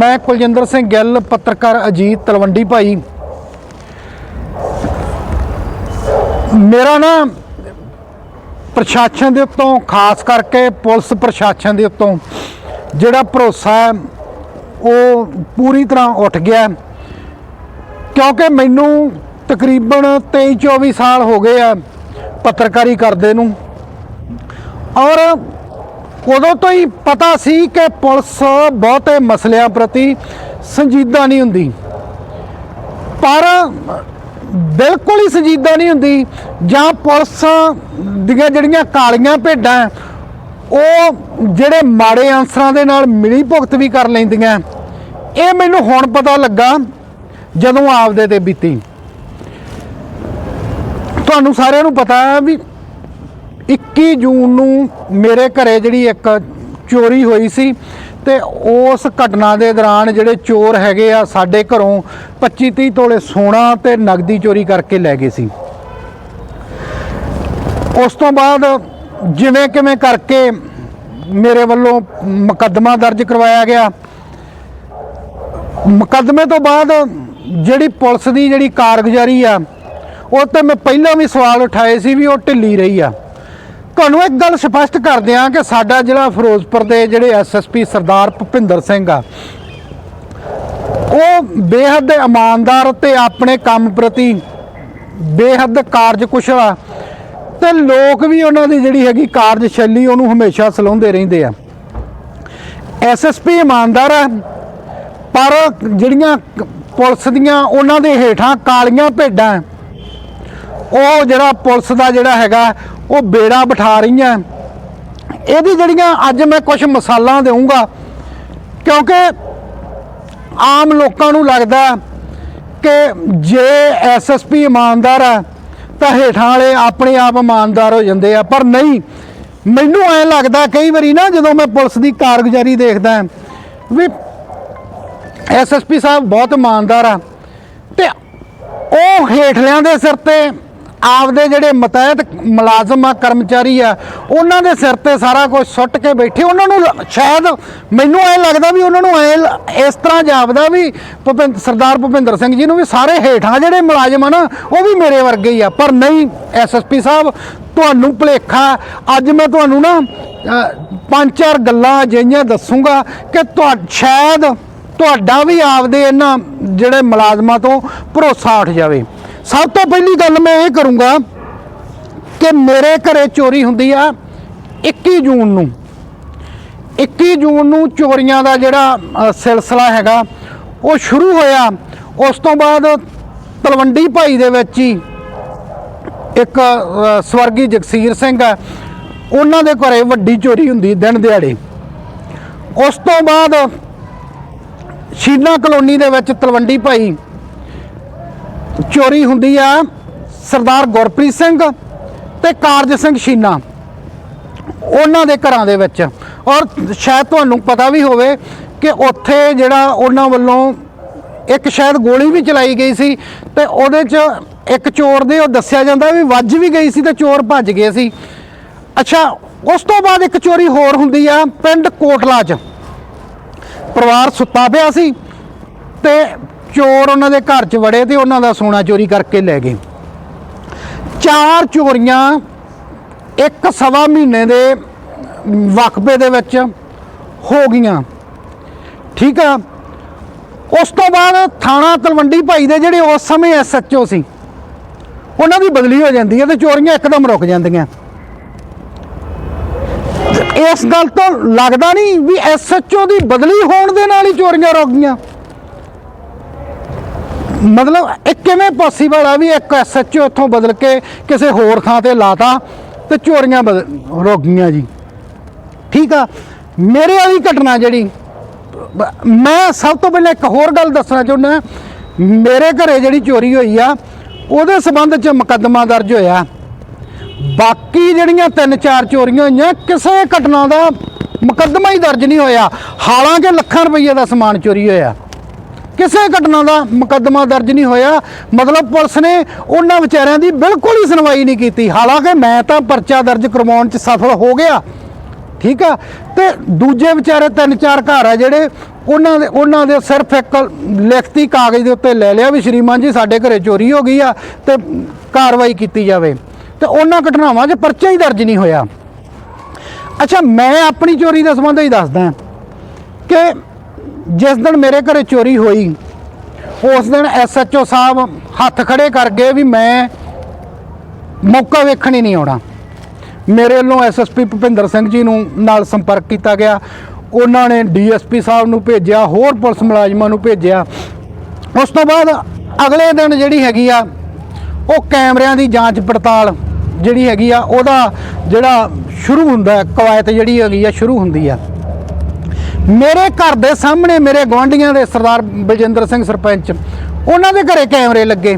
ਮੈਂ ਕੁਲਜਿੰਦਰ ਸਿੰਘ ਗਿੱਲ, ਪੱਤਰਕਾਰ ਅਜੀਤ ਤਲਵੰਡੀ ਭਾਈ। ਮੇਰਾ ਨਾ ਪ੍ਰਸ਼ਾਸਨ ਦੇ ਉੱਤੋਂ, ਖਾਸ ਕਰਕੇ ਪੁਲਿਸ ਪ੍ਰਸ਼ਾਸਨ ਦੇ ਉੱਤੋਂ ਜਿਹੜਾ ਭਰੋਸਾ ਹੈ, ਉਹ ਪੂਰੀ ਤਰ੍ਹਾਂ ਉੱਠ ਗਿਆ। ਕਿਉਂਕਿ ਮੈਨੂੰ ਤਕਰੀਬਨ 23 24 ਸਾਲ ਹੋ ਗਏ ਆ ਪੱਤਰਕਾਰੀ ਕਰਦੇ ਨੂੰ। ਔਰ ਉਦੋਂ ਤੋਂ ਹੀ ਪਤਾ ਸੀ ਕਿ ਪੁਲਿਸ ਬਹੁਤੇ ਮਸਲਿਆਂ ਪ੍ਰਤੀ ਸੰਜੀਦਾ ਨਹੀਂ ਹੁੰਦੀ। ਪਰ ਬਿਲਕੁਲ ਹੀ ਸੰਜੀਦਾ ਨਹੀਂ ਹੁੰਦੀ, ਜਾਂ ਪੁਲਿਸ ਦੀਆਂ ਜਿਹੜੀਆਂ ਕਾਲੀਆਂ ਭੇਡਾਂ, ਉਹ ਜਿਹੜੇ ਮਾੜੇ ਆਂਸਰਾਂ ਦੇ ਨਾਲ ਮਿਲੀ ਭੁਗਤ ਵੀ ਕਰ ਲੈਂਦੀਆਂ। ਇਹ ਮੈਨੂੰ ਹੁਣ ਪਤਾ ਲੱਗਾ, ਜਦੋਂ ਆਪਦੇ ਤੇ ਬੀਤੀ। ਤੁਹਾਨੂੰ ਸਾਰਿਆਂ ਨੂੰ ਪਤਾ ਹੈ ਵੀ 21 ਜੂਨ ਨੂੰ ਮੇਰੇ ਘਰੇ ਜਿਹੜੀ ਇੱਕ ਚੋਰੀ ਹੋਈ ਸੀ ਤੇ ਉਸ ਘਟਨਾ ਦੇ ਦੌਰਾਨ ਜਿਹੜੇ ਚੋਰ ਹੈਗੇ ਆ ਸਾਡੇ ਘਰੋਂ 25 30 ਤੋਲੇ ਸੋਨਾ ਤੇ ਨਗਦੀ ਚੋਰੀ ਕਰਕੇ ਲੈ ਗਏ ਸੀ। ਉਸ ਤੋਂ ਬਾਅਦ ਜਿਵੇਂ ਕਿਵੇਂ ਕਰਕੇ ਮੇਰੇ ਵੱਲੋਂ ਮੁਕੱਦਮਾ ਦਰਜ ਕਰਵਾਇਆ ਗਿਆ। ਮੁਕੱਦਮੇ ਤੋਂ ਬਾਅਦ ਜਿਹੜੀ ਪੁਲਿਸ ਦੀ ਜਿਹੜੀ ਕਾਰਗੁਜ਼ਾਰੀ ਆ, ਉਹ ਤੇ ਮੈਂ ਪਹਿਲਾਂ ਵੀ ਸਵਾਲ ਉਠਾਏ ਸੀ ਵੀ ਉਹ ਢਿੱਲੀ ਰਹੀ ਆ। ਤੁਹਾਨੂੰ ਇੱਕ ਗੱਲ ਸਪਸ਼ਟ ਕਰ ਦਿਆਂ ਕਿ ਸਾਡਾ ਜਿਹੜਾ ਫਿਰੋਜ਼ਪੁਰ ਦੇ ਜਿਹੜੇ ਐਸਐਸਪੀ ਸਰਦਾਰ ਭੁਪਿੰਦਰ ਸਿੰਘ ਆ, ਉਹ ਬੇਹੱਦ ਇਮਾਨਦਾਰ ਤੇ ਆਪਣੇ ਕੰਮ ਪ੍ਰਤੀ ਬੇਹੱਦ ਕਾਰਜਕੁਸ਼ਲ ਆ ਤੇ ਲੋਕ ਵੀ ਉਹਨਾਂ ਦੀ ਜਿਹੜੀ ਹੈਗੀ ਕਾਰਜਸ਼ੈਲੀ ਉਹਨੂੰ ਹਮੇਸ਼ਾ ਸਲਾਉਂਦੇ ਰਹਿੰਦੇ ਆ। ਐਸਐਸਪੀ ਇਮਾਨਦਾਰ ਆ, ਪਰ ਜਿਹੜੀਆਂ ਪੁਲਿਸ ਦੀਆਂ ਉਹਨਾਂ ਦੇ ਹੇਠਾਂ ਕਾਲੀਆਂ ਭੇਡਾਂ, ਉਹ ਜਿਹੜਾ ਪੁਲਿਸ ਦਾ ਜਿਹੜਾ ਹੈਗਾ ਉਹ ਬੇੜਾ ਬਿਠਾ ਰਹੀਆਂ। ਇਹਦੀ ਜਿਹੜੀਆਂ ਅੱਜ ਮੈਂ ਕੁਝ ਮਿਸਾਲਾਂ ਦੇਵਾਂਗਾ ਕਿਉਂਕਿ ਆਮ ਲੋਕਾਂ ਨੂੰ ਲੱਗਦਾ ਕਿ ਜੇ ਐਸਐਸਪੀ ਇਮਾਨਦਾਰ ਹੈ, ਤਾਂ ਹੇਠਾਂ ਵਾਲੇ ਆਪਣੇ ਆਪ ਇਮਾਨਦਾਰ ਹੋ ਜਾਂਦੇ ਆ। ਪਰ ਨਹੀਂ, ਮੈਨੂੰ ਐ ਲੱਗਦਾ ਕਈ ਵਾਰੀ ਨਾ ਜਦੋਂ ਮੈਂ ਪੁਲਿਸ ਦੀ ਕਾਰਗੁਜ਼ਾਰੀ ਦੇਖਦਾ ਵੀ ਐਸਐਸਪੀ ਸਾਹਿਬ ਬਹੁਤ ਇਮਾਨਦਾਰ ਆ, ਤੇ ਉਹ ਹੇਠਲਿਆਂ ਦੇ ਸਿਰ ਤੇ ਆਪਦੇ ਜਿਹੜੇ ਮਤਹਿਤ ਮੁਲਾਜ਼ਮ ਆ, ਕਰਮਚਾਰੀ ਆ, ਉਹਨਾਂ ਦੇ ਸਿਰ ਤੇ ਸਾਰਾ ਕੁਝ ਸੁੱਟ ਕੇ ਬੈਠੇ। ਉਹਨਾਂ ਨੂੰ ਲ- ਸ਼ਾਇਦ ਮੈਨੂੰ ਐ ਲੱਗਦਾ ਵੀ ਉਹਨਾਂ ਨੂੰ ਐ ਇਸ ਤਰ੍ਹਾਂ ਜਾਪਦਾ ਵੀ ਭੁਪਿੰਦਰ ਸਰਦਾਰ ਭੁਪਿੰਦਰ ਸਿੰਘ ਜੀ ਨੂੰ ਵੀ ਸਾਰੇ ਹੇਠਾਂ ਜਿਹੜੇ ਮੁਲਾਜ਼ਮ ਆ ਨਾ, ਉਹ ਵੀ ਮੇਰੇ ਵਰਗੇ ਹੀ ਆ। ਪਰ ਨਹੀਂ ਐਸਐਸਪੀ ਸਾਹਿਬ, ਤੁਹਾਨੂੰ ਭੁਲੇਖਾ, ਅੱਜ ਮੈਂ ਤੁਹਾਨੂੰ ਨਾ ਪੰਜ ਚਾਰ ਗੱਲਾਂ ਅਜਿਹੀਆਂ ਦੱਸੂਗਾ ਕਿ ਤੁਹਾ, ਸ਼ਾਇਦ ਤੁਹਾਡਾ ਵੀ ਆਪਦੇ ਇਹਨਾਂ ਜਿਹੜੇ ਮੁਲਾਜ਼ਮਾਂ ਤੋਂ ਭਰੋਸਾ ਉੱਠ ਜਾਵੇ। ਸਭ ਤੋਂ ਪਹਿਲੀ ਗੱਲ ਮੈਂ ਇਹ ਕਰੂੰਗਾ ਕਿ ਮੇਰੇ ਘਰੇ ਚੋਰੀ ਹੁੰਦੀ ਆ 21 ਜੂਨ ਨੂੰ। 21 ਜੂਨ ਨੂੰ ਚੋਰੀਆਂ ਦਾ ਜਿਹੜਾ ਸਿਲਸਿਲਾ ਹੈਗਾ, ਉਹ ਸ਼ੁਰੂ ਹੋਇਆ। ਉਸ ਤੋਂ ਬਾਅਦ ਤਲਵੰਡੀ ਭਾਈ ਦੇ ਵਿੱਚ ਹੀ ਇੱਕ ਸਵਰਗੀ ਜਗਸੀਰ ਸਿੰਘ ਹੈ। ਉਹਨਾਂ ਦੇ ਘਰੇ ਵੱਡੀ ਚੋਰੀ ਹੁੰਦੀ ਦਿਨ ਦਿਹਾੜੇ। ਉਸ ਤੋਂ ਬਾਅਦ ਸ਼ੀਨਾ ਕਲੋਨੀ ਦੇ ਵਿੱਚ ਤਲਵੰਡੀ ਭਾਈ ਚੋਰੀ ਹੁੰਦੀ ਆ ਸਰਦਾਰ ਗੁਰਪ੍ਰੀਤ ਸਿੰਘ ਤੇ ਕਾਰਜ ਸਿੰਘ ਸ਼ੀਨਾ। ਉਹਨਾਂ ਦੇ ਘਰਾਂ ਦੇ ਵਿੱਚ। ਔਰ ਸ਼ਾਇਦ ਤੁਹਾਨੂੰ ਪਤਾ ਵੀ ਹੋਵੇ ਕਿ ਉੱਥੇ ਜਿਹੜਾ ਉਹਨਾਂ ਵੱਲੋਂ ਇੱਕ ਸ਼ਾਇਦ ਗੋਲੀ ਵੀ ਚਲਾਈ ਗਈ ਸੀ ਤੇ ਉਹਦੇ 'ਚ ਇੱਕ ਚੋਰ ਦੇ ਉਹ ਦੱਸਿਆ ਜਾਂਦਾ ਵੀ ਵੱਜ ਵੀ ਗਈ ਸੀ ਤੇ ਚੋਰ ਭੱਜ ਗਏ ਸੀ। ਅੱਛਾ, ਉਸ ਤੋਂ ਬਾਅਦ ਇੱਕ ਚੋਰੀ ਹੋਰ ਹੁੰਦੀ ਆ ਪਿੰਡ ਕੋਟਲਾ 'ਚ। ਪਰਿਵਾਰ ਸੁੱਤਾ ਪਿਆ ਸੀ ਤੇ ਚੋਰ ਉਹਨਾਂ ਦੇ ਘਰ 'ਚ ਵੜੇ ਤੇ ਉਹਨਾਂ ਦਾ ਸੋਨਾ ਚੋਰੀ ਕਰਕੇ ਲੈ ਗਏ। ਚਾਰ ਚੋਰੀਆਂ ਇੱਕ ਸਵਾ ਮਹੀਨੇ ਦੇ ਵਕਫੇ ਦੇ ਵਿੱਚ ਹੋ ਗਈਆਂ। ਠੀਕ ਆ? ਉਸ ਤੋਂ ਬਾਅਦ ਥਾਣਾ ਤਲਵੰਡੀ ਭਾਈ ਦੇ ਜਿਹੜੇ ਉਸ ਸਮੇਂ ਐਸਐਚਓ ਸੀ, ਉਹਨਾਂ ਦੀ ਬਦਲੀ ਹੋ ਜਾਂਦੀ ਹੈ ਤੇ ਚੋਰੀਆਂ ਇੱਕਦਮ ਰੁਕ ਜਾਂਦੀਆਂ। ਇਸ ਗੱਲ ਤੋਂ ਲੱਗਦਾ ਨਹੀਂ ਵੀ ਐਸਐਚਓ ਦੀ ਬਦਲੀ ਹੋਣ ਦੇ ਨਾਲ ਹੀ ਚੋਰੀਆਂ ਰੁਕ ਗਈਆਂ। ਮਤਲਬ ਇਹ ਕਿਵੇਂ ਪੋਸੀਬਲ ਆ ਵੀ ਇੱਕ ਐਸਐਚਓ ਇੱਥੋਂ ਬਦਲ ਕੇ ਕਿਸੇ ਹੋਰ ਥਾਂ ਤੇ ਲਾਤਾ ਤੇ ਚੋਰੀਆਂ ਬਦਲ ਰੁਕ ਗਈਆਂ ਜੀ। ਠੀਕ ਆ? ਮੇਰੇ ਵਾਲੀ ਘਟਨਾ ਜਿਹੜੀ, ਮੈਂ ਸਭ ਤੋਂ ਪਹਿਲਾਂ ਇੱਕ ਹੋਰ ਗੱਲ ਦੱਸਣਾ ਚਾਹੁੰਦਾ ਮੇਰੇ ਘਰੇ ਜਿਹੜੀ ਚੋਰੀ ਹੋਈ ਆ, ਉਹਦੇ ਸਬੰਧ ਚ ਮੁਕੱਦਮਾ ਦਰਜ ਹੋਇਆ। ਬਾਕੀ ਜਿਹੜੀਆਂ ਤਿੰਨ ਚਾਰ ਚੋਰੀਆਂ ਹੋਈਆਂ, ਕਿਸੇ ਘਟਨਾ ਦਾ ਮੁਕੱਦਮਾ ਹੀ ਦਰਜ ਨਹੀਂ ਹੋਇਆ। ਹਾਲਾਂਕਿ ਲੱਖਾਂ ਰੁਪਏ ਦਾ ਸਮਾਨ ਚੋਰੀ ਹੋਇਆ। ਕਿਸੇ ਘਟਨਾ ਦਾ ਮੁਕੱਦਮਾ ਦਰਜ ਨਹੀਂ ਹੋਇਆ। ਮਤਲਬ ਪੁਲਿਸ ਨੇ ਉਹਨਾਂ ਵਿਚਾਰਿਆਂ ਦੀ ਬਿਲਕੁਲ ਹੀ ਸੁਣਵਾਈ ਨਹੀਂ ਕੀਤੀ। ਹਾਲਾਂਕਿ ਮੈਂ ਤਾਂ ਪਰਚਾ ਦਰਜ ਕਰਵਾਉਣ 'ਚ ਸਫਲ ਹੋ ਗਿਆ। ਠੀਕ ਆ? ਤੇ ਦੂਜੇ ਵਿਚਾਰੇ ਤਿੰਨ ਚਾਰ ਘਰ ਆ ਜਿਹੜੇ, ਉਹਨਾਂ ਦੇ ਉਹਨਾਂ ਦੇ ਸਿਰਫ ਇੱਕ ਲਿਖਤੀ ਕਾਗਜ਼ ਦੇ ਉੱਤੇ ਲੈ ਲਿਆ ਵੀ ਸ਼੍ਰੀਮਾਨ ਜੀ, ਸਾਡੇ ਘਰੇ ਚੋਰੀ ਹੋ ਗਈ ਆ ਤੇ ਕਾਰਵਾਈ ਕੀਤੀ ਜਾਵੇ। ਤੇ ਉਹਨਾਂ ਘਟਨਾਵਾਂ 'ਚ ਪਰਚਾ ਹੀ ਦਰਜ ਨਹੀਂ ਹੋਇਆ। ਅੱਛਾ, ਮੈਂ ਆਪਣੀ ਚੋਰੀ ਦੇ ਸੰਬੰਧ ਹੀ ਦੱਸਦਾ। ਕਿ ਜਿਸ ਦਿਨ ਮੇਰੇ ਘਰੇ ਚੋਰੀ ਹੋਈ, ਉਸ ਦਿਨ ਐਸਐਚਓ ਸਾਹਿਬ ਹੱਥ ਖੜੇ ਕਰ ਗਏ ਵੀ ਮੈਂ ਮੌਕਾ ਵੇਖਣ ਹੀ ਨਹੀਂ ਆਉਣਾ। ਮੇਰੇ ਵੱਲੋਂ ਐਸਐਸਪੀ ਭੁਪਿੰਦਰ ਸਿੰਘ ਜੀ ਨੂੰ ਨਾਲ ਸੰਪਰਕ ਕੀਤਾ ਗਿਆ। ਉਹਨਾਂ ਨੇ ਡੀਐਸਪੀ ਸਾਹਿਬ ਨੂੰ ਭੇਜਿਆ, ਹੋਰ ਪੁਲਿਸ ਮੁਲਾਜ਼ਮਾਂ ਨੂੰ ਭੇਜਿਆ। ਉਸ ਤੋਂ ਬਾਅਦ ਅਗਲੇ ਦਿਨ ਜਿਹੜੀ ਹੈਗੀ ਆ, ਉਹ ਕੈਮਰਿਆਂ ਦੀ ਜਾਂਚ ਪੜਤਾਲ ਜਿਹੜੀ ਹੈਗੀ ਆ, ਉਹਦਾ ਜਿਹੜਾ ਸ਼ੁਰੂ ਹੁੰਦਾ ਕਵਾਇਤ ਜਿਹੜੀ ਹੈਗੀ ਆ, ਸ਼ੁਰੂ ਹੁੰਦੀ ਆ। ਮੇਰੇ ਘਰ ਦੇ ਸਾਹਮਣੇ ਮੇਰੇ ਗੁਆਂਢੀਆਂ ਦੇ ਸਰਦਾਰ ਬਲਜਿੰਦਰ ਸਿੰਘ ਸਰਪੰਚ, ਉਹਨਾਂ ਦੇ ਘਰੇ ਕੈਮਰੇ ਲੱਗੇ।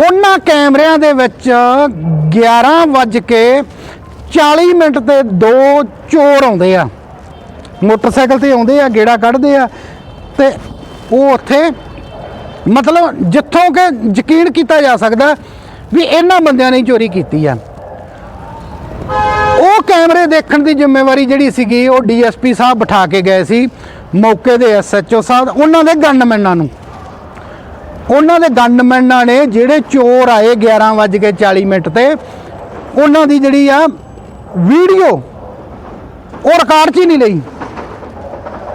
ਉਹਨਾਂ ਕੈਮਰਿਆਂ ਦੇ ਵਿੱਚ 11 ਵੱਜ ਕੇ 40 ਮਿੰਟ ਤੇ ਦੋ ਚੋਰ ਆਉਂਦੇ ਆ। ਮੋਟਰਸਾਈਕਲ ਤੇ ਆਉਂਦੇ ਆ, ਗੇੜਾ ਕੱਢਦੇ ਆ ਤੇ ਉਹ ਉੱਥੇ ਮਤਲਬ ਜਿੱਥੋਂ ਕਿ ਯਕੀਨ ਕੀਤਾ ਜਾ ਸਕਦਾ ਵੀ ਇਹਨਾਂ ਬੰਦਿਆਂ ਨੇ ਚੋਰੀ ਕੀਤੀ ਆ। ਉਹ ਕੈਮਰੇ ਦੇਖਣ ਦੀ ਜ਼ਿੰਮੇਵਾਰੀ ਜਿਹੜੀ ਸੀਗੀ, ਉਹ ਡੀਐਸਪੀ ਸਾਹਿਬ ਬਿਠਾ ਕੇ ਗਏ ਸੀ, ਮੌਕੇ ਦੇ ਐਸਐਚਓ ਸਾਹਿਬ, ਉਹਨਾਂ ਦੇ ਗਨਮੈਨਾਂ ਨੂੰ। ਉਹਨਾਂ ਦੇ ਗਨਮੈਨਾਂ ਨੇ ਜਿਹੜੇ ਚੋਰ ਆਏ 11:40 ਮਿੰਟ ਤੇ, ਉਹਨਾਂ ਦੀ ਜਿਹੜੀ ਆ ਵੀਡੀਓ, ਉਹ ਰਿਕਾਰਡ 'ਚ ਹੀ ਨਹੀਂ ਲਈ।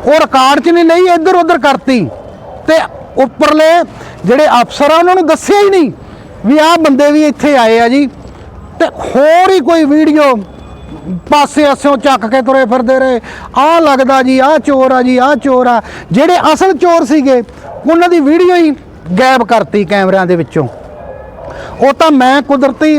ਉਹ ਰਿਕਾਰਡ 'ਚ ਨਹੀਂ ਲਈ ਇੱਧਰ ਉੱਧਰ ਕਰਤੀ। ਤੇ ਉੱਪਰਲੇ ਜਿਹੜੇ ਅਫਸਰ ਆ, ਉਹਨਾਂ ਨੂੰ ਦੱਸਿਆ ਹੀ ਨਹੀਂ ਵੀ ਆਹ ਬੰਦੇ ਵੀ ਇੱਥੇ ਆਏ ਆ ਜੀ। ਤੇ ਹੋਰ ਹੀ ਕੋਈ ਵੀਡੀਓ ਪਾਸੇ ਅਸਿਓ ਚੱਕ ਕੇ ਤੁਰੇ ਫਿਰਦੇ ਰਹੇ। ਆਹ ਲੱਗਦਾ ਜੀ, ਆਹ ਚੋਰ ਆ ਜੀ, ਆਹ ਚੋਰ ਆ। ਜਿਹੜੇ ਅਸਲ ਚੋਰ ਸੀਗੇ, ਉਹਨਾਂ ਦੀ ਵੀਡੀਓ ਹੀ ਗਾਇਬ ਕਰਤੀ ਕੈਮਰਿਆਂ ਦੇ ਵਿੱਚੋਂ। ਉਹ ਤਾਂ ਮੈਂ ਕੁਦਰਤੀ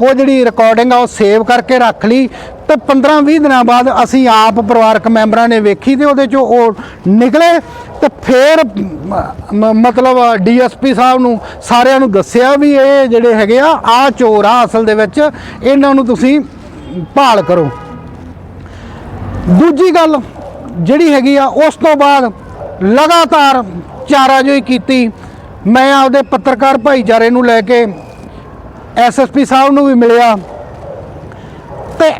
ਉਹ ਜਿਹੜੀ ਰਿਕਾਰਡਿੰਗ ਆ, ਉਹ ਸੇਵ ਕਰਕੇ ਰੱਖ ਲਈ ਤੇ 15-20 ਦਿਨਾਂ ਬਾਅਦ ਅਸੀਂ ਆਪ ਪਰਿਵਾਰਕ ਮੈਂਬਰਾਂ ਨੇ ਵੇਖੀ ਤੇ ਉਹਦੇ ਚੋਂ ਉਹ ਨਿਕਲੇ ਤੇ ਫਿਰ, ਮ- ਮ- ਮਤਲਬ ਡੀਐਸਪੀ ਸਾਹਿਬ ਨੂੰ ਸਾਰਿਆਂ ਨੂੰ ਦੱਸਿਆ ਵੀ ਇਹ ਜਿਹੜੇ ਹੈਗੇ ਆ ਆ ਚੋਰ ਆ ਅਸਲ ਦੇ ਵਿੱਚ। ਇਹਨਾਂ ਨੂੰ ਤੁਸੀਂ ਭਾਲ ਕਰੋ। ਦੂਜੀ ਗੱਲ ਜਿਹੜੀ ਹੈਗੀ ਆ, ਉਸ ਤੋਂ ਬਾਅਦ ਲਗਾਤਾਰ ਚਾਰਾਜੋਈ ਕੀਤੀ। ਮੈਂ ਆਪਦੇ ਪੱਤਰਕਾਰ ਭਾਈਚਾਰੇ ਨੂੰ ਲੈ ਕੇ ਐਸਐਸਪੀ ਸਾਹਿਬ ਨੂੰ ਵੀ ਮਿਲਿਆ। ਤੇ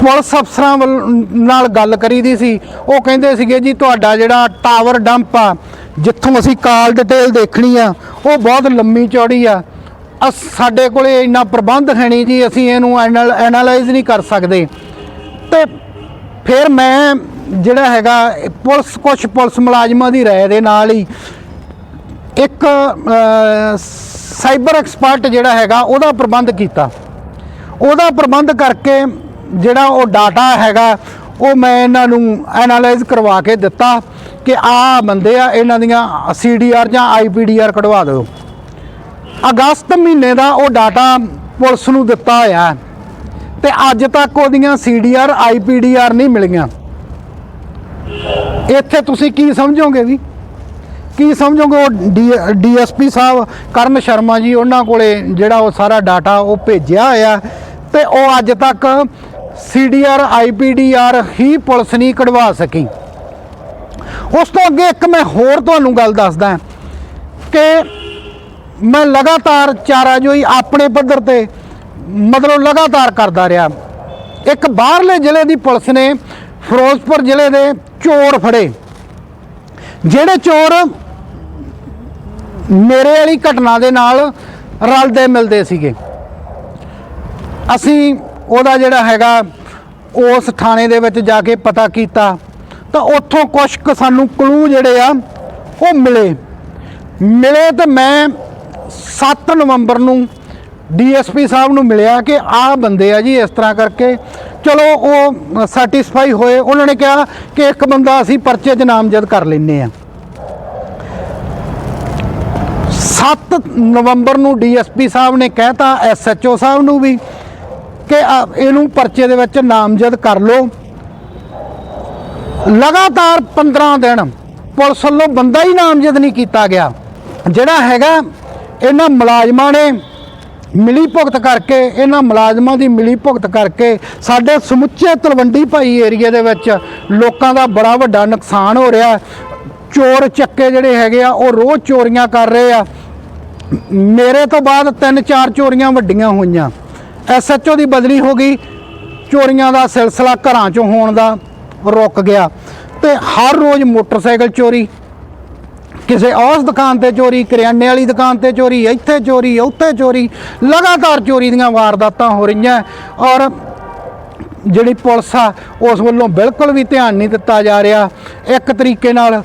ਪੁਲਿਸ ਅਫਸਰਾਂ ਵੱਲ- ਨਾਲ ਗੱਲ ਕਰੀ ਦੀ ਸੀ। ਉਹ ਕਹਿੰਦੇ ਸੀਗੇ, ਜੀ, ਤੁਹਾਡਾ ਜਿਹੜਾ ਟਾਵਰ ਡੰਪ ਆ, ਜਿੱਥੋਂ ਅਸੀਂ ਕਾਲ ਡਿਟੇਲ ਦੇਖਣੀ ਆ, ਉਹ ਬਹੁਤ ਲੰਮੀ ਚੌੜੀ ਆ। ਸਾਡੇ ਕੋਲੇ ਇੰਨਾ ਪ੍ਰਬੰਧ ਹੈ ਨਹੀਂ ਜੀ, ਅਸੀਂ ਇਹਨੂੰ ਐਨਾਲਾਈਜ਼ ਨਹੀਂ ਕਰ ਸਕਦੇ। ਤੇ ਫਿਰ ਮੈਂ ਜਿਹੜਾ ਹੈਗਾ ਪੁਲਿਸ ਕੁਝ ਪੁਲਿਸ ਮੁਲਾਜ਼ਮਾਂ ਦੀ ਰਾਏ ਦੇ ਨਾਲ ਹੀ ਇੱਕ ਸਾਈਬਰ ਐਕਸਪਰਟ ਜਿਹੜਾ ਹੈਗਾ, ਉਹਦਾ ਪ੍ਰਬੰਧ ਕੀਤਾ। ਉਹਦਾ ਪ੍ਰਬੰਧ ਕਰਕੇ ਜਿਹੜਾ ਉਹ ਡਾਟਾ ਹੈਗਾ, ਉਹ ਮੈਂ ਇਹਨਾਂ ਨੂੰ ਐਨਾਲਾਈਜ਼ ਕਰਵਾ ਕੇ ਦਿੱਤਾ ਕਿ ਆਹ ਬੰਦੇ ਆ, ਇਹਨਾਂ ਦੀਆਂ ਸੀਡੀਆਰ ਜਾਂ ਆਈਪੀਡੀਆਰ ਕਢਵਾ ਦਿਓ। ਅਗਸਤ ਮਹੀਨੇ ਦਾ ਉਹ ਡਾਟਾ ਪੁਲਿਸ ਨੂੰ ਦਿੱਤਾ ਹੋਇਆ ਹੈ ਤੇ ਅੱਜ ਤੱਕ ਉਹਦੀਆਂ ਸੀਡੀਆਰ, ਆਈਪੀਡੀਆਰ ਨਹੀਂ ਮਿਲੀਆਂ। ਇੱਥੇ ਤੁਸੀਂ ਕੀ ਸਮਝੋਗੇ ਵੀ? ਕੀ ਸਮਝੋਗੇ ਉਹ ਡੀਐਸਪੀ ਸਾਹਿਬ, ਕਰਨ ਸ਼ਰਮਾ ਜੀ, ਉਹਨਾਂ ਕੋਲੇ ਜਿਹੜਾ ਉਹ ਸਾਰਾ ਡਾਟਾ ਉਹ ਭੇਜਿਆ ਹੋਇਆ ਤੇ ਉਹ ਅੱਜ ਤੱਕ ਸੀਡੀਆਰ, ਆਈਪੀਡੀਆਰ ਹੀ ਪੁਲਿਸ ਨਹੀਂ ਕਢਵਾ ਸਕੀ। ਉਸ ਤੋਂ ਅੱਗੇ ਇੱਕ ਮੈਂ ਹੋਰ ਤੁਹਾਨੂੰ ਗੱਲ ਦੱਸਦਾ ਕਿ ਮੈਂ ਲਗਾਤਾਰ ਚਾਰਾਜੋਈ ਆਪਣੇ ਪੱਧਰ ਤੇ ਮਤਲਬ ਲਗਾਤਾਰ ਕਰਦਾ ਰਿਹਾ। ਇੱਕ ਬਾਹਰਲੇ ਜ਼ਿਲ੍ਹੇ ਦੀ ਪੁਲਿਸ ਨੇ ਫਿਰੋਜ਼ਪੁਰ ਜ਼ਿਲ੍ਹੇ ਦੇ ਚੋਰ ਫੜੇ। ਜਿਹੜੇ ਚੋਰ ਮੇਰੇ ਵਾਲੀ ਘਟਨਾ ਦੇ ਨਾਲ ਰਲਦੇ ਮਿਲਦੇ ਸੀਗੇ। ਅਸੀਂ ਉਹਦਾ ਜਿਹੜਾ ਹੈਗਾ, ਉਸ ਥਾਣੇ ਦੇ ਵਿੱਚ ਜਾ ਕੇ ਪਤਾ ਕੀਤਾ, ਤਾਂ ਉੱਥੋਂ ਕੁਝ ਕੁ ਸਾਨੂੰ ਕਲੂ ਜਿਹੜੇ ਆ, ਉਹ ਮਿਲੇ। ਮਿਲੇ ਤਾਂ ਮੈਂ 7 ਨਵੰਬਰ ਨੂੰ ਡੀਐਸਪੀ ਸਾਹਿਬ ਨੂੰ ਮਿਲਿਆ ਕਿ ਆਹ ਬੰਦੇ ਆ ਜੀ, ਇਸ ਤਰ੍ਹਾਂ ਕਰਕੇ। ਚਲੋ, ਉਹ ਸੈਟੀਸਫਾਈ ਹੋਏ। ਉਹਨਾਂ ਨੇ ਕਿਹਾ ਕਿ ਇੱਕ ਬੰਦਾ ਅਸੀਂ ਪਰਚੇ 'ਚ ਨਾਮਜ਼ਦ ਕਰ ਲੈਨੇ ਆ 7 ਨਵੰਬਰ ਨੂੰ ਡੀਐਸਪੀ ਸਾਹਿਬ ਨੇ ਕਹਿਤਾ ਐਸਐਚਓ ਸਾਹਿਬ ਨੂੰ ਵੀ, ਕਿ ਇਹਨੂੰ ਪਰਚੇ ਦੇ ਵਿੱਚ ਨਾਮਜ਼ਦ ਕਰ ਲਓ। ਲਗਾਤਾਰ 15 ਦਿਨ ਪੁਲਿਸ ਵੱਲੋਂ ਬੰਦਾ ਹੀ ਨਾਮਜ਼ਦ ਨਹੀਂ ਕੀਤਾ ਗਿਆ। ਜਿਹੜਾ ਹੈਗਾ ਇਹਨਾਂ ਮੁਲਾਜ਼ਮਾਂ ਨੇ ਮਿਲੀ ਭੁਗਤ ਕਰਕੇ, ਇਹਨਾਂ ਮੁਲਾਜ਼ਮਾਂ ਦੀ ਮਿਲੀ ਭੁਗਤ ਕਰਕੇ ਸਾਡੇ ਸਮੁੱਚੇ ਤਲਵੰਡੀ ਭਾਈ ਏਰੀਆ ਦੇ ਵਿੱਚ ਲੋਕਾਂ ਦਾ ਬੜਾ ਵੱਡਾ ਨੁਕਸਾਨ ਹੋ ਰਿਹਾ। ਚੋਰ ਚੱਕੇ ਜਿਹੜੇ ਹੈਗੇ ਆ, ਉਹ ਰੋਜ਼ ਚੋਰੀਆਂ ਕਰ ਰਹੇ ਆ। ਮੇਰੇ ਤੋਂ ਬਾਅਦ ਤਿੰਨ ਚਾਰ ਚੋਰੀਆਂ ਵੱਡੀਆਂ ਹੋਈਆਂ। ਐਸਐਚਓ ਦੀ ਬਦਲੀ ਹੋ ਗਈ। ਚੋਰੀਆਂ ਦਾ ਸਿਲਸਿਲਾ ਘਰਾਂ 'ਚੋਂ ਹੋਣ ਦਾ ਰੁਕ ਗਿਆ। ਤੇ ਹਰ ਰੋਜ਼ ਮੋਟਰਸਾਈਕਲ ਚੋਰੀ ਕਿਸੇ ਉਸ ਦੁਕਾਨ ਤੇ ਚੋਰੀ, ਕਰਿਆਨੇ ਵਾਲੀ ਦੁਕਾਨ ਤੇ ਚੋਰੀ, ਇੱਥੇ ਚੋਰੀ, ਉੱਥੇ ਚੋਰੀ, ਲਗਾਤਾਰ ਚੋਰੀ ਦੀਆਂ ਵਾਰਦਾਤਾਂ ਹੋ ਰਹੀਆਂ ਔਰ ਜਿਹੜੀ ਪੁਲਿਸ ਆ, ਉਸ ਵੱਲੋਂ ਬਿਲਕੁਲ ਵੀ ਧਿਆਨ ਨਹੀਂ ਦਿੱਤਾ ਜਾ ਰਿਹਾ। ਇੱਕ ਤਰੀਕੇ ਨਾਲ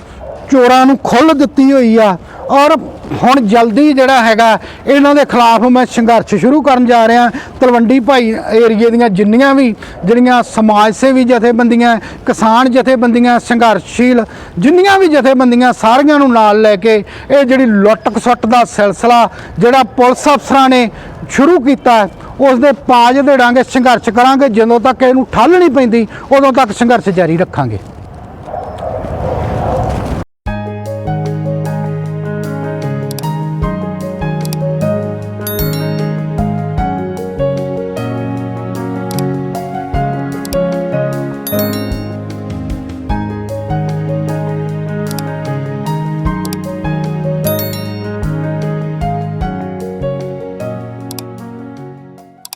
ਚੋਰਾਂ ਨੂੰ ਖੁੱਲ੍ਹ ਦਿੱਤੀ ਹੋਈ ਆ ਔਰ ਹੁਣ ਜਲਦੀ ਜਿਹੜਾ ਹੈਗਾ, ਇਹਨਾਂ ਦੇ ਖਿਲਾਫ ਮੈਂ ਸੰਘਰਸ਼ ਸ਼ੁਰੂ ਕਰਨ ਜਾ ਰਿਹਾ। ਤਲਵੰਡੀ ਭਾਈ ਏਰੀਏ ਦੀਆਂ ਜਿੰਨੀਆਂ ਵੀ ਜਿਹੜੀਆਂ ਸਮਾਜ ਸੇਵੀ ਜਥੇਬੰਦੀਆਂ, ਕਿਸਾਨ ਜਥੇਬੰਦੀਆਂ ਸੰਘਰਸ਼ੀਲ ਜਿੰਨੀਆਂ ਵੀ ਜਥੇਬੰਦੀਆਂ ਸਾਰੀਆਂ ਨੂੰ ਨਾਲ ਲੈ ਕੇ ਇਹ ਜਿਹੜੀ ਲੁੱਟ ਖਸੁੱਟ ਦਾ ਸਿਲਸਿਲਾ ਜਿਹੜਾ ਪੁਲਿਸ ਅਫਸਰਾਂ ਨੇ ਸ਼ੁਰੂ ਕੀਤਾ ਉਸ ਦੇ ਪਾਜ ਦੇੜਾਂਗੇ ਸੰਘਰਸ਼ ਕਰਾਂਗੇ। ਜਦੋਂ ਤੱਕ ਇਹਨੂੰ ਠੱਲ ਨਹੀਂ ਪੈਂਦੀ, ਉਦੋਂ ਤੱਕ ਸੰਘਰਸ਼ ਜਾਰੀ ਰੱਖਾਂਗੇ।